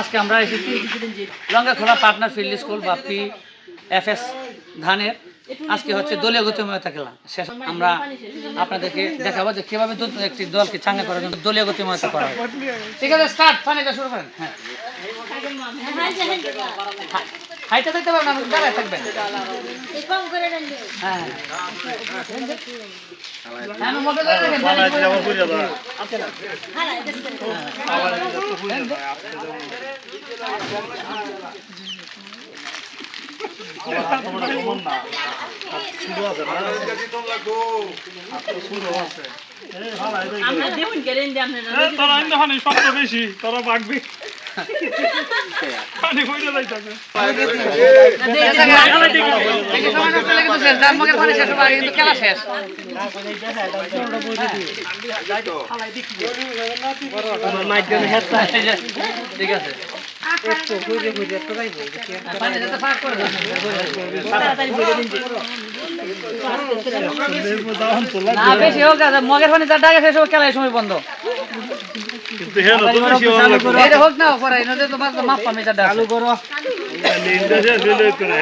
আজকে আমরা এসেছি লঙ্গাখোলা পার্টনার ফিল্ড স্কুল বা পি এফ এস ধানের। আজকে হচ্ছে দলীয় গতিময়তা খেলা শেষ। আমরা আপনাদেরকে দেখাবো যে কীভাবে একটি দলকে চাঙ্গা করার জন্য দলীয় গতিময়তা করা হয়। ঠিক আছে স্টার্ট পানিটা শুরু করেন। হ্যাঁ। হাইটা থাকতে পারবেন আপনি দাঁড়ায় থাকবেন। হ্যাঁ। হ্যাঁ, বেশি তোরা বাগবি পানি কইতে যাইতাছে খেলা শেষ। ঠিক আছে যাতে ফাঁক করে দেন। বেশি হোক, আর মগের পানি যার ডাকে শেষ হবে, খেলা এই সময় বন্ধ। তো বেশি হোক না পরে নদী তো মাছ মাপ পাবে যার ডাকে। যে দিলে করে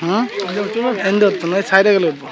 হ্যাঁ? বেশি হলো পিছিয়ে সাইডে গেলে উঠবো।